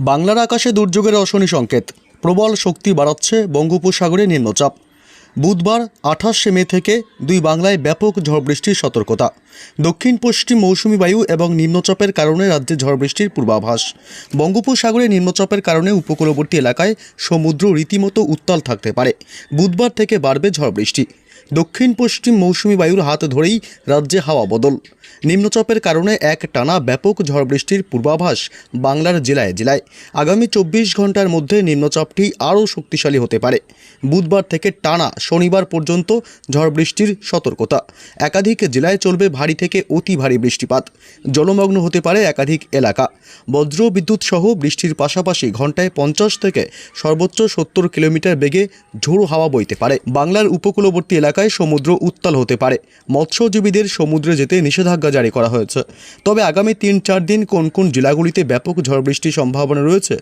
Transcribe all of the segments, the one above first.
বাংলার আকাশে দুর্যোগের অশনি সংকেত। প্রবল শক্তি বাড়াচ্ছে বঙ্গোপসাগরে নিম্নচাপ। বুধবার আঠাশে মে থেকে দুই বাংলায় ব্যাপক ঝড় বৃষ্টির সতর্কতা। দক্ষিণ, পশ্চিম মৌসুমি বায়ু এবং নিম্নচাপের কারণে রাজ্যে ঝড় বৃষ্টির পূর্বাভাস। বঙ্গোপসাগরে নিম্নচাপের কারণে উপকূলবর্তী এলাকায় সমুদ্র রীতিমতো উত্তাল থাকতে পারে। বুধবার থেকে বাড়বে ঝড় বৃষ্টি। দক্ষিণ পশ্চিম মৌসুমি বায়ুর হাত ধরেই রাজ্যে হাওয়া বদল। নিম্নচাপের কারণে এক টানা ব্যাপক ঝড় বৃষ্টির পূর্বাভাস বাংলার জেলায় জেলায়। আগামী চব্বিশ ঘণ্টার মধ্যে নিম্নচাপটি আরও শক্তিশালী হতে পারে। বুধবার থেকে টানা শনিবার পর্যন্ত ঝড় বৃষ্টির সতর্কতা। একাধিক জেলায় চলবে ভারী থেকে অতি ভারী বৃষ্টিপাত। জলমগ্ন হতে পারে একাধিক এলাকা। বজ্র বিদ্যুৎ সহ বৃষ্টির পাশাপাশি ঘন্টায় পঞ্চাশ থেকে সর্বোচ্চ সত্তর কিলোমিটার বেগে ঝোড়ো হাওয়া বইতে পারে। বাংলার উপকূলবর্তী এলাকায় সমুদ্র উত্তাল হতে পারে। মৎস্যজীবীদের সমুদ্রে যেতে নিষেধাজ্ঞা জারি করা হয়েছে। তবে আগামী তিন চার দিন কোন কোন জেলাগুলিতে ব্যাপক ঝড় বৃষ্টির সম্ভাবনা রয়েছে,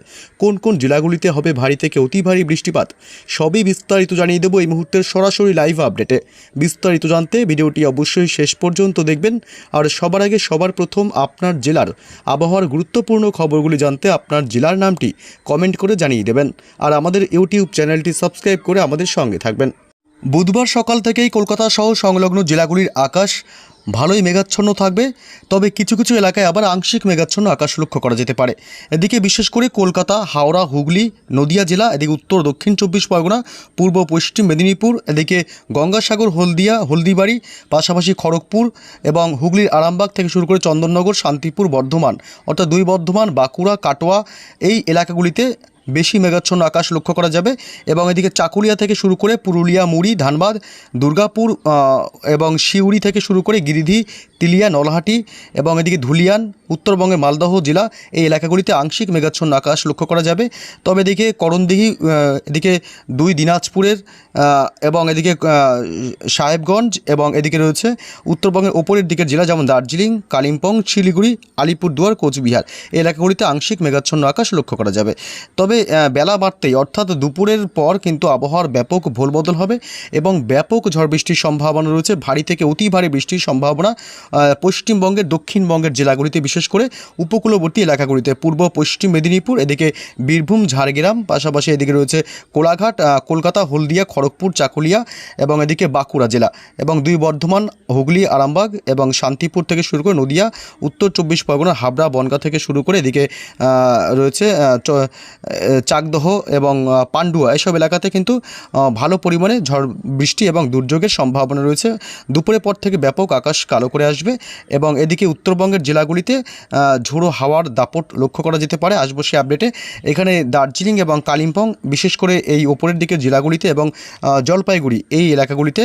কোন কোন জেলাগুলিতে হবে ভারী থেকে অতি ভারী বৃষ্টিপাত, সবই বিস্তারিত জানিয়ে দেবো এই মুহূর্তের সরাসরি লাইভ আপডেটে। বিস্তারিত জানতে ভিডিওটি অবশ্যই শেষ পর্যন্ত দেখবেন। আর সবার আগে সবার প্রথম আপনার জেলার আবহাওয়ার গুরুত্বপূর্ণ খবরগুলি জানতে আপনার জেলার নামটি কমেন্ট করে জানিয়ে দেবেন। আর আমাদের ইউটিউব চ্যানেলটি সাবস্ক্রাইব করে আমাদের সঙ্গে থাকবেন। বুধবার সকাল থেকেই কলকাতা সহ সংলগ্ন জেলাগুলির আকাশ ভালোই মেঘাচ্ছন্ন থাকবে, তবে কিছু কিছু এলাকায় আবার আংশিক মেঘাচ্ছন্ন আকাশ লক্ষ্য করা যেতে পারে। এদিকে বিশেষ করে কলকাতা, হাওড়া, হুগলি, নদিয়া জেলা, এদিকে উত্তর, দক্ষিণ চব্বিশ পরগনা, পূর্ব, পশ্চিম মেদিনীপুর, এদিকে গঙ্গাসাগর, হলদিয়া, হলদিবাড়ি, পাশাপাশি খড়গপুর এবং হুগলির আরামবাগ থেকে শুরু করে চন্দননগর, শান্তিপুর, বর্ধমান, অর্থাৎ দুই বর্ধমান, বাঁকুড়া, কাটোয়া এই এলাকাগুলিতে বেশি মেঘাচ্ছন্ন আকাশ লক্ষ্য করা যাবে এবং এদিকে চাকুলিয়া থেকে শুরু করে পুরুলিয়া, মুড়ি, ধানবাদ, দুর্গাপুর এবং সিউড়ি থেকে শুরু করে গিরিধি তিলিয়া নলহাটি এবং এদিকে ধুলিয়ান, উত্তরবঙ্গের মালদহ জেলা এই এলাকাগুলিতে আংশিক মেঘাচ্ছন্ন আকাশ লক্ষ্য করা যাবে। তবে এদিকে করণদিঘি এদিকে দুই দিনাজপুরের এবং এদিকে সাহেবগঞ্জ এবং এদিকে রয়েছে উত্তরবঙ্গের ওপরের দিকের জেলা যেমন দার্জিলিং, কালিম্পং, শিলিগুড়ি, আলিপুরদুয়ার, কোচবিহার। এই এলাকাগুলিতে আংশিক মেঘাচ্ছন্ন আকাশ লক্ষ্য করা যাবে। তবে বেলা বাড়তেই অর্থাৎ দুপুরের পর কিন্তু আবহাওয়ার ব্যাপক ভোলবদল হবে এবং ব্যাপক ঝড় বৃষ্টির সম্ভাবনা রয়েছে। ভারী থেকে অতি ভারী বৃষ্টির সম্ভাবনা পশ্চিমবঙ্গের, দক্ষিণবঙ্গের জেলাগুলিতে, বিশেষ করে উপকূলবর্তী এলাকাগুলিতে, পূর্ব, পশ্চিম মেদিনীপুর, এদিকে বীরভূম, ঝাড়গ্রাম, পাশাপাশি এদিকে রয়েছে কোলাঘাট কলকাতা, হলদিয়া, খড়গপুর, চাকুলিয়া এবং এদিকে বাঁকুড়া জেলা এবং দুই বর্ধমান, হুগলি, আরামবাগ এবং শান্তিপুর থেকে শুরু করে নদিয়া, উত্তর চব্বিশ পরগনা, হাবড়া, বনগা থেকে শুরু করে এদিকে রয়েছে চাকদহ এবং পান্ডুয়া। এসব এলাকাতে কিন্তু ভালো পরিমাণে ঝড়, বৃষ্টি এবং দুর্যোগের সম্ভাবনা রয়েছে। দুপুরের পর থেকে ব্যাপক আকাশ কালো করে আসবে। এবং এদিকে উত্তরবঙ্গের জেলাগুলিতে ঝোড়ো হাওয়ার দাপট লক্ষ্য করা যেতে পারে। আসব সে আপডেটে এখানে দার্জিলিং এবং কালিম্পং, বিশেষ করে এই ওপরের দিকে জেলাগুলিতে এবং জলপাইগুড়ি, এই এলাকাগুলিতে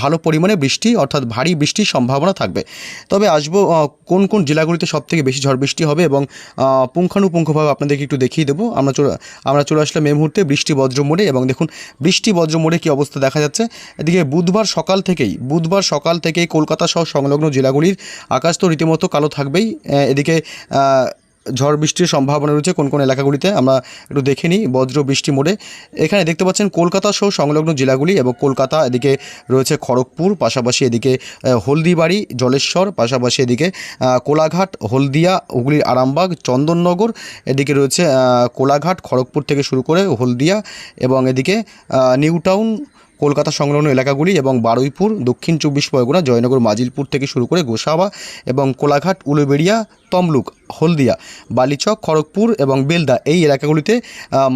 ভালো পরিমাণে বৃষ্টি অর্থাৎ ভারী বৃষ্টির সম্ভাবনা থাকবে। তবে আসব কোন কোন জেলাগুলিতে সবথেকে বেশি ঝড় বৃষ্টি হবে এবং পুঙ্খানুপুঙ্খভাবে আপনাদেরকে একটু দেখিয়ে দেবো। আমরা চলে আমরা চলে আসলাম এই মুহূর্তে বৃষ্টি বজ্র মোড়ে এবং দেখুন বৃষ্টি বজ্র মোড়ে কী অবস্থা দেখা যাচ্ছে। এদিকে বুধবার সকাল থেকেই, বুধবার সকাল থেকেই কলকাতা সহ সংলগ্ন জেলাগুলির আকাশ তো রীতিমতো কালো থাকবেই। এদিকে ঝড় বৃষ্টির সম্ভাবনা রয়েছে কোন কোন এলাকাগুলিতে আমরা একটু দেখে নিই বজ্র বৃষ্টি মোড়ে। এখানে দেখতে পাচ্ছেন কলকাতা সহ সংলগ্ন জেলাগুলি এবং কলকাতা এদিকে রয়েছে খড়গপুর পাশাপাশি এদিকে হলদিবাড়ি জলেশ্বর পাশাপাশি এদিকে কোলাঘাট হলদিয়া হুগলির আরামবাগ চন্দননগর এদিকে রয়েছে কোলাঘাট খড়গপুর থেকে শুরু করে হলদিয়া এবং এদিকে আহ, নিউ টাউন কলকাতা সংলগ্ন এলাকাগুলি এবং বারুইপুর, দক্ষিণ চব্বিশ পরগনা, জয়নগর, মাজিলপুর থেকে শুরু করে গোসাবা এবং কোলাঘাট, উলুবেড়িয়া, তমলুক, হলদিয়া, বালিচক, খড়গপুর এবং বেলদা এই এলাকাগুলিতে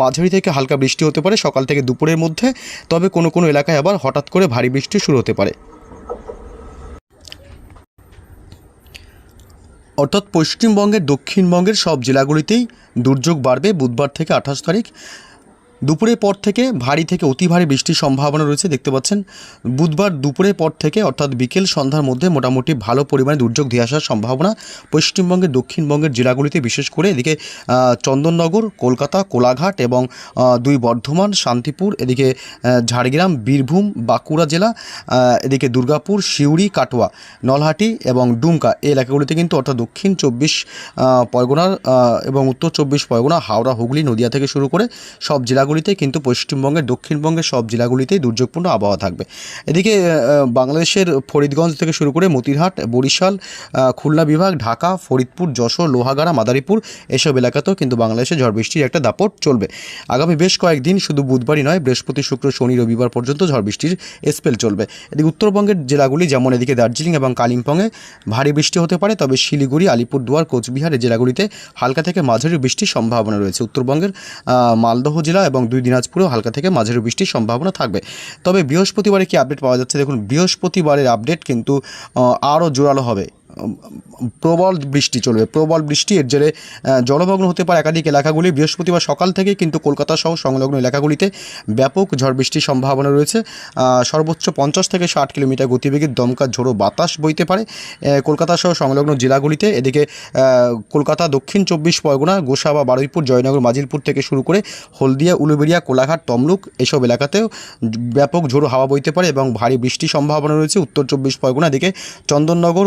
মাঝারি থেকে হালকা বৃষ্টি হতে পারে, সকাল থেকে দুপুরের মধ্যে। তবে কোনো কোনো এলাকায় আবার হঠাৎ করে ভারী বৃষ্টি শুরু হতে পারে। অর্থাৎ পশ্চিমবঙ্গের দক্ষিণবঙ্গের সব জেলাগুলিতেই দুর্যোগ বাড়বে বুধবার থেকে আঠাশ তারিখ। দুপুরের পর থেকে ভারী থেকে অতি ভারী বৃষ্টির সম্ভাবনা রয়েছে, দেখতে পাচ্ছেন। বুধবার দুপুরের পর থেকে, অর্থাৎ বিকেল সন্ধ্যার মধ্যে মোটামুটি ভালো পরিমাণে দুর্যোগ দিয়ে আসার সম্ভাবনা পশ্চিমবঙ্গের, দক্ষিণবঙ্গের জেলাগুলিতে, বিশেষ করে এদিকে চন্দননগর, কলকাতা, কোলাঘাট এবং দুই বর্ধমান, শান্তিপুর, এদিকে ঝাড়গ্রাম, বীরভূম, বাঁকুড়া জেলা এদিকে দুর্গাপুর, সিউড়ি, কাটোয়া, নলহাটি এবং ডুমকা এই এলাকাগুলিতে কিন্তু, অর্থাৎ দক্ষিণ চব্বিশ পরগনার এবং উত্তর চব্বিশ পরগনা, হাওড়া, হুগলি, নদিয়া থেকে শুরু করে সব জেলা জেলাগুলিতে কিন্তু পশ্চিমবঙ্গের, দক্ষিণবঙ্গের সব জেলাগুলিতেই দুর্যোগপূর্ণ আবহাওয়া থাকবে। এদিকে বাংলাদেশের ফরিদগঞ্জ থেকে শুরু করে মতিরহাট, বরিশাল খুলনা বিভাগ, ঢাকা, ফরিদপুর, যশোর, লোহাগাড়া, মাদারীপুর এসব এলাকাতেও কিন্তু বাংলাদেশে ঝড় বৃষ্টির একটা দাপট চলবে। আগামী বেশ কয়েকদিন শুধু বুধবারই নয়, বৃহস্পতি, শুক্র, শনি, রবিবার পর্যন্ত ঝড় বৃষ্টির স্পেল চলবে। এদিকে উত্তরবঙ্গের জেলাগুলি যেমন এদিকে দার্জিলিং এবং কালিম্পংয়ে ভারী বৃষ্টি হতে পারে, তবে শিলিগুড়ি, আলিপুরদুয়ার কোচবিহার এই জেলাগুলিতে হালকা থেকে মাঝারি বৃষ্টির সম্ভাবনা রয়েছে। উত্তরবঙ্গের মালদহ জেলা এবং দুই দিনাজপুরেও হালকা থেকে মাঝারি বৃষ্টির সম্ভাবনা থাকবে। তবে বৃহস্পতিবারে কি আপডেট পাওয়া যাচ্ছে? দেখুন, বৃহস্পতিবারের আপডেট কিন্তু আরও জোরালো হবে। প্রবল বৃষ্টি চলবে। প্রবল বৃষ্টি, এর জেরে জলমগ্ন হতে পারে একাধিক এলাকাগুলি। বৃহস্পতিবার সকাল থেকে কিন্তু কলকাতা সহ সংলগ্ন এলাকাগুলিতে ব্যাপক ঝড় বৃষ্টির সম্ভাবনা রয়েছে। সর্বোচ্চ পঞ্চাশ থেকে ষাট কিলোমিটার গতিবেগের দমকা ঝোড়ো বাতাস বইতে পারে। কলকাতা সহ সংলগ্ন জেলাগুলিতে এদিকে কলকাতা, দক্ষিণ চব্বিশ পরগনা গোসাবা বারুইপুর, জয়নগর, মাজিলপুর থেকে শুরু করে হলদিয়া, উলুবেড়িয়া, কোলাঘাট, তমলুক এসব এলাকাতেও ব্যাপক ঝোড়ো হাওয়া বইতে পারে এবং ভারী বৃষ্টির সম্ভাবনা রয়েছে। উত্তর চব্বিশ পরগনা এদিকে চন্দননগর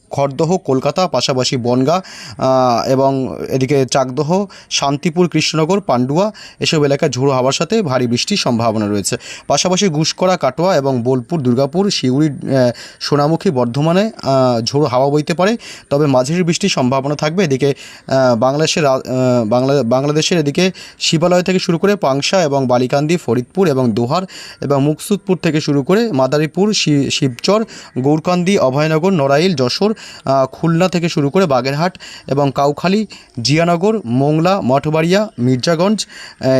খড়দহ, কলকাতা, পাশাপাশি বনগাঁ এবং এদিকে চাকদহ, শান্তিপুর, কৃষ্ণনগর, পান্ডুয়া, এসব এলাকায় ঝোড়ো হাওয়ার সাথে ভারী বৃষ্টির সম্ভাবনা রয়েছে। পাশাপাশি গুসকরা কাটোয়া এবং বোলপুর, দুর্গাপুর শিউড়ি সোনামুখী, বর্ধমানে ঝোড়ো হাওয়া বইতে পারে। তবে মাঝারি বৃষ্টির সম্ভাবনা থাকবে। এদিকে বাংলাদেশের বাংলা, বাংলাদেশের এদিকে শিবালয় থেকে শুরু করে পাংশা এবং বালিকান্দি, ফরিদপুর এবং দোহার এবং মুকসুদপুর থেকে শুরু করে মাদারীপুর শিবচর, গৌরকান্দি, অভয়নগর, নড়াইল, যশোর খুলনা থেকে শুরু করে বাগেরহাট এবং কাউখালী, জিয়ানগর, মোংলা, মঠবাড়িয়া, মির্জাগঞ্জ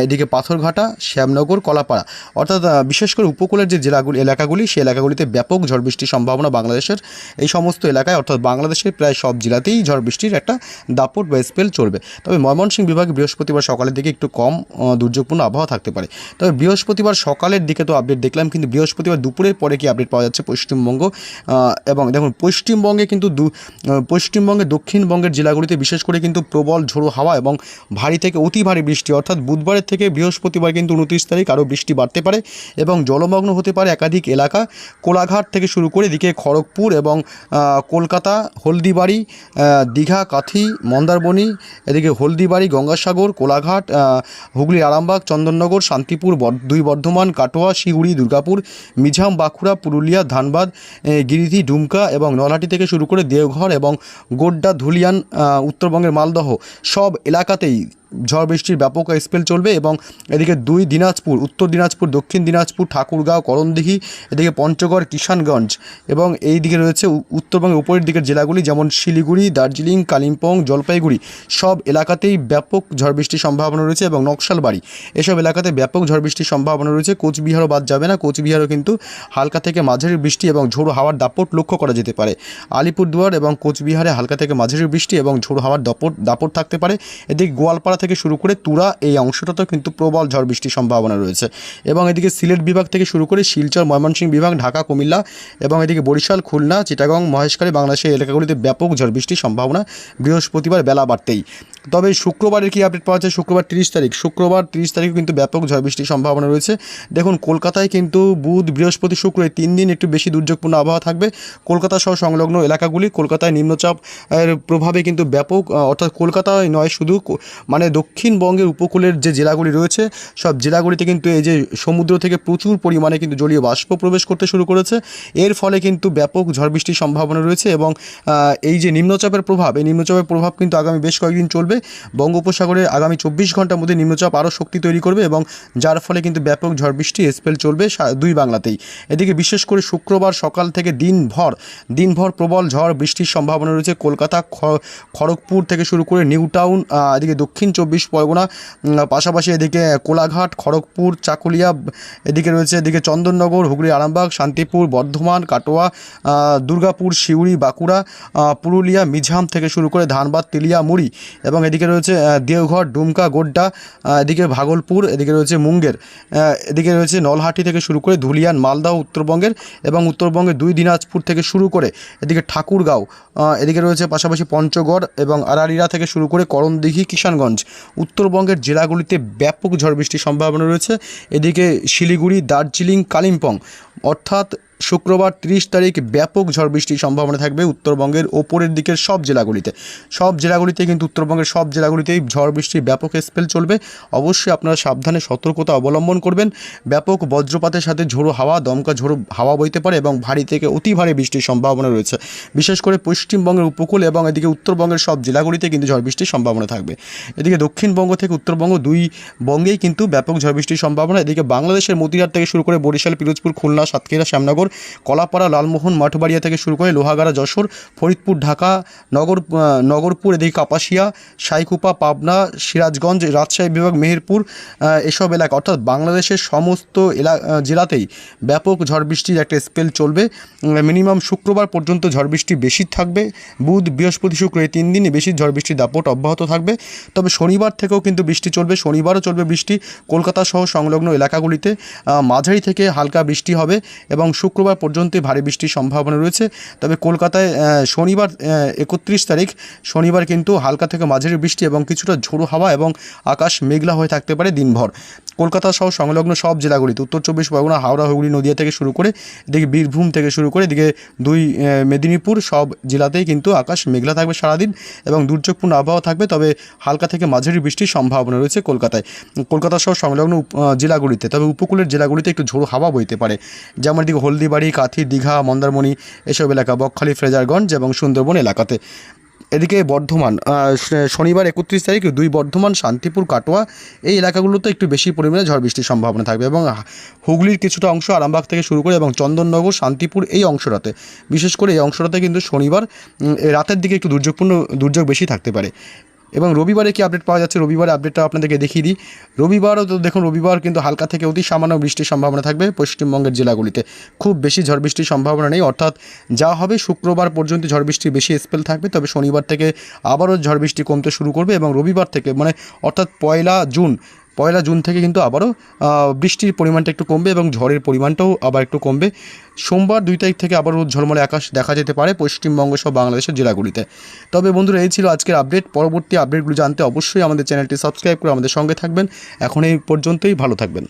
এদিকে পাথরঘাটা, শ্যামনগর, কলাপাড়া। অর্থাৎ বিশেষ করে উপকূলের যে জেলাগুলি, এলাকাগুলি, সেই এলাকাগুলিতে ব্যাপক ঝড় বৃষ্টির সম্ভাবনা বাংলাদেশের। এই সমস্ত এলাকায়, অর্থাৎ বাংলাদেশের প্রায় সব জেলাতেই ঝড় বৃষ্টির একটা দাপট বা স্পেল চলবে। তবে ময়মনসিংহ বিভাগে বৃহস্পতিবার সকালের দিকে একটু কম দুর্যোগপূর্ণ আবহাওয়া থাকতে পারে। তবে বৃহস্পতিবার সকালের দিকে তো আপডেট দেখলাম, কিন্তু বৃহস্পতিবার দুপুরের পরে কি আপডেট পাওয়া যাচ্ছে পশ্চিমবঙ্গ? এবং দেখুন, পশ্চিমবঙ্গে কিন্তু দু আহ, পশ্চিমবঙ্গে দক্ষিণবঙ্গের জেলাগুলিতে বিশেষ করে কিন্তু প্রবল ঝোড়ো হাওয়া এবং ভারী থেকে অতি ভারী বৃষ্টি অর্থাৎ বুধবারের থেকে বৃহস্পতিবার কিন্তু উনত্রিশ তারিখ আরও বৃষ্টি বাড়তে পারে এবং জলমগ্ন হতে পারে একাধিক এলাকা। কোলাঘাট থেকে শুরু করে এদিকে খড়গপুর এবং কলকাতা হলদিবাড়ি দীঘা কাথি মন্দারবনি এদিকে হলদিবাড়ি গঙ্গাসাগর কোলাঘাট হুগলি আরামবাগ চন্দননগর শান্তিপুর দুই বর্ধমান কাটোয়া শিউড়ি দুর্গাপুর মিঝাম বাঁকুড়া পুরুলিয়া ধানবাদ গিরিধি ডুমকা এবং নলহাটি থেকে শুরু করে দেওঘর এবং গোড্ডা ধুলিয়ান উত্তরবঙ্গের মালদহ সব এলাকাতেই ঝড় বৃষ্টির ব্যাপক স্পেল চলবে এবং এদিকে দুই দিনাজপুর, উত্তর দিনাজপুর, দক্ষিণ দিনাজপুর, ঠাকুরগাঁও, করণদিঘি, এদিকে পঞ্চগড়, কিষানগঞ্জ এবং এই দিকে রয়েছে উত্তরবঙ্গের উপরের দিকের জেলাগুলি যেমন শিলিগুড়ি, দার্জিলিং, কালিম্পং, জলপাইগুড়ি। সব এলাকাতেই ব্যাপক ঝড় বৃষ্টির সম্ভাবনা রয়েছে এবং নকশালবাড়ি। এসব এলাকাতে ব্যাপক ঝড় বৃষ্টির সম্ভাবনা রয়েছে। কোচবিহারও বাদ যাবে না। কোচবিহারও কিন্তু হালকা থেকে মাঝারি বৃষ্টি এবং ঝোড়ো হাওয়ার দাপট লক্ষ্য করা যেতে পারে। আলিপুরদুয়ার এবং কোচবিহারে হালকা থেকে মাঝারি বৃষ্টি এবং ঝোড়ো হাওয়ার দাপট দাপট থাকতে পারে। এদিকে গোয়ালপাড়া থেকে শুরু করে তুরা এই অংশটাতেও কিন্তু প্রবল ঝড় বৃষ্টির সম্ভাবনা রয়েছে। এবং এদিকে সিলেট বিভাগ থেকে শুরু করে শিলচর, ময়মনসিংহ বিভাগ, ঢাকা, কুমিল্লা এবং এদিকে বরিশাল, খুলনা, চিটাগং, মহেশখালী বাংলাদেশের এলাকাগুলিতে ব্যাপক ঝড় বৃষ্টির সম্ভাবনা বৃহস্পতিবার বেলা বাড়তেই। তবে শুক্রবারের কি আপডেট পাওয়া যায়? শুক্রবার তিরিশ তারিখ। শুক্রবার তিরিশ তারিখে কিন্তু ব্যাপক ঝড় বৃষ্টির সম্ভাবনা রয়েছে। দেখুন, কলকাতায় কিন্তু বুধ, বৃহস্পতি, শুক্র এই তিন দিন একটু বেশি দুর্যোগপূর্ণ আবহাওয়া থাকবে। কলকাতা সহ সংলগ্ন এলাকাগুলি, কলকাতায় নিম্নচাপ, এর প্রভাবে কিন্তু ব্যাপক অর্থাৎ কলকাতায় নয়, শুধু মানে দক্ষিণবঙ্গের উপকূলের যে জেলাগুলি রয়েছে, সব জেলাগুলিতে কিন্তু এই যে সমুদ্র থেকে প্রচুর পরিমাণে কিন্তু জলীয় বাষ্প প্রবেশ করতে শুরু করেছে। এর ফলে কিন্তু ব্যাপক ঝড় বৃষ্টির সম্ভাবনা রয়েছে এবং এই যে নিম্নচাপের প্রভাব, এই নিম্নচাপের প্রভাব কিন্তু আগামী বেশ কয়েকদিন চলবে। বঙ্গোপসাগরে আগামী চব্বিশ ঘণ্টার মধ্যে নিম্নচাপ আরও শক্তি তৈরি করবে এবং যার ফলে কিন্তু ব্যাপক ঝড় বৃষ্টি, স্পেল চলবে দুই বাংলাতেই। এদিকে বিশেষ করে শুক্রবার সকাল থেকে দিনভর দিনভর প্রবল ঝড় বৃষ্টির সম্ভাবনা রয়েছে কলকাতা খড়গপুর থেকে শুরু করে নিউ টাউন এদিকে দক্ষিণ চব্বিশ পরগনা পাশাপাশি এদিকে কোলাঘাট, খড়গপুর, চাকুলিয়া, এদিকে রয়েছে এদিকে চন্দননগর, হুগলি, আরামবাগ, শান্তিপুর, বর্ধমান, কাটোয়া দুর্গাপুর শিউড়ি বাঁকুড়া পুরুলিয়া মিঝাম থেকে শুরু করে ধানবাদ তেলিয়া মুড়ি এবং এদিকে রয়েছে দেওঘর, ডুমকা, গোড্ডা এদিকে ভাগলপুর, এদিকে রয়েছে মুঙ্গের এদিকে রয়েছে নলহাটি থেকে শুরু করে ধুলিয়ান মালদহ উত্তরবঙ্গের এবং উত্তরবঙ্গের দুই দিনাজপুর থেকে শুরু করে এদিকে ঠাকুরগাঁও এদিকে রয়েছে পাশাপাশি পঞ্চগড় এবং আরারিরা থেকে শুরু করে করণদিঘি, কিষানগঞ্জ। উত্তরবঙ্গের জেলাগুলিতে ব্যাপক ঝড় বৃষ্টির সম্ভাবনা রয়েছে। এদিকে শিলিগুড়ি, দার্জিলিং, কালিম্পং, অর্থাৎ শুক্রবার তিরিশ তারিখ ব্যাপক ঝড় বৃষ্টির সম্ভাবনা থাকবে উত্তরবঙ্গের ওপরের দিকের সব জেলাগুলিতে। সব জেলাগুলিতে কিন্তু উত্তরবঙ্গের সব জেলাগুলিতেই ঝড় বৃষ্টির ব্যাপক স্পেল চলবে। অবশ্যই আপনারা সাবধানে সতর্কতা অবলম্বন করবেন। ব্যাপক বজ্রপাতের সাথে ঝোড়ো হাওয়া, দমকা ঝোড়ো হাওয়া বইতে পারে এবং ভারী থেকে অতি ভারী বৃষ্টির সম্ভাবনা রয়েছে। বিশেষ করে পশ্চিমবঙ্গের উপকূল এবং এদিকে উত্তরবঙ্গের সব জেলাগুলিতে কিন্তু ঝড় বৃষ্টির সম্ভাবনা থাকবে। এদিকে দক্ষিণবঙ্গ থেকে উত্তরবঙ্গ দুই বঙ্গেই কিন্তু ব্যাপক ঝড় বৃষ্টির সম্ভাবনা। এদিকে বাংলাদেশের মতিহার থেকে শুরু করে বরিশাল, পিরোজপুর, খুলনা, সাতক্ষীরা, শ্যামনগর কলাপাড়া, লালমোহন, মাঠবাড়িয়া থেকে শুরু করে লোহাগাড়া, যশোর, ফরিদপুর, ঢাকা, নগর নগরপুর, এদিকে কাপাসিয়া, সাইকুপা, পাবনা, সিরাজগঞ্জ, রাজশাহী বিভাগ, মেহেরপুর এসব এলাকা। অর্থাৎ বাংলাদেশের সমস্ত এলা জেলাতেই ব্যাপক ঝড় বৃষ্টির একটা স্পেল চলবে। মিনিমাম শুক্রবার পর্যন্ত ঝড় বৃষ্টি বেশি থাকবে। বুধ, বৃহস্পতি, শুক্র এই তিন দিনই বেশি ঝড় বৃষ্টির দাপট অব্যাহত থাকবে। তবে শনিবার থেকেও কিন্তু বৃষ্টি চলবে। শনিবারও চলবে বৃষ্টি। কলকাতা সহ সংলগ্ন এলাকাগুলিতে মাঝারি থেকে হালকা বৃষ্টি হবে এবং শুক্রবার পর্যন্ত ভারী বৃষ্টির সম্ভাবনা রয়েছে। তবে কলকাতায় শনিবার একত্রিশ তারিখ, শনিবার কিন্তু হালকা থেকে মাঝারি বৃষ্টি এবং কিছুটা ঝোড়ো হাওয়া এবং আকাশ মেঘলা হয়ে থাকতে পারে দিনভর। কলকাতা সহ সংলগ্ন সব জেলাগুলিতে উত্তর চব্বিশ পরগনা, হাওড়া, হুগলি, নদিয়া থেকে শুরু করে, এদিকে বীরভূম থেকে শুরু করে, এদিকে দুই মেদিনীপুর সব জেলাতেই কিন্তু আকাশ মেঘলা থাকবে সারাদিন এবং দুর্যোগপূর্ণ আবহাওয়া থাকবে। তবে হালকা থেকে মাঝারি বৃষ্টির সম্ভাবনা রয়েছে কলকাতায়। কলকাতা সহ সংলগ্ন জেলাগুলিতে, তবে উপকূলের জেলাগুলিতে একটু ঝোড়ো হাওয়া বইতে পারে। যেমন এদিকে হলদিবাড়ি কাথি, দীঘা, মন্দারমণি এসব এলাকা, বকখালি, ফ্রেজারগঞ্জ এবং সুন্দরবন এলাকাতে। এদিকে বর্ধমান শনিবার একত্রিশ তারিখ দুই বর্ধমান, শান্তিপুর, কাটোয়া এই এলাকাগুলোতে একটু বেশি পরিমাণে ঝড় বৃষ্টির সম্ভাবনা থাকবে এবং হুগলির কিছুটা অংশ আরামবাগ থেকে শুরু করে এবং চন্দননগর, শান্তিপুর এই অংশটাতে। বিশেষ করে এই অংশটাতে কিন্তু শনিবার রাতের দিকে একটু দুর্যোগপূর্ণ দুর্যোগ বেশি থাকতে পারে। এবং রবিবারে কি আপডেট পাওয়া যাচ্ছে? রবিবারে আপডেটটা আপনাদেরকে দেখিয়ে দিই। রবিবারও তো দেখুন, রবিবার কিন্তু হালকা থেকে অতি সামান্য বৃষ্টির সম্ভাবনা থাকবে পশ্চিমবঙ্গের জেলাগুলিতে। খুব বেশি ঝড় বৃষ্টির সম্ভাবনা নেই। অর্থাৎ যা হবে, শুক্রবার পর্যন্ত ঝড় বৃষ্টি বেশি স্পেল থাকবে। তবে শনিবার থেকে আবারও ঝড় বৃষ্টি কমতে শুরু করবে এবং রবিবার থেকে মানে অর্থাৎ পয়লা জুন পয়লা জুন থেকে কিন্তু আবারও বৃষ্টির পরিমাণটা একটু কমবে এবং ঝড়ের পরিমাণটাও আবার একটু কমবে। সোমবার দুই তারিখ থেকে আবারও ঝলমলে আকাশ দেখা যেতে পারে পশ্চিমবঙ্গ সহ বাংলাদেশের জেলাগুলিতে। তবে বন্ধুরা, এই ছিল আজকের আপডেট। পরবর্তী আপডেটগুলো জানতে অবশ্যই আমাদের চ্যানেলটি সাবস্ক্রাইব করে আমাদের সঙ্গে থাকবেন। এখন এই পর্যন্তই, ভালো থাকবেন।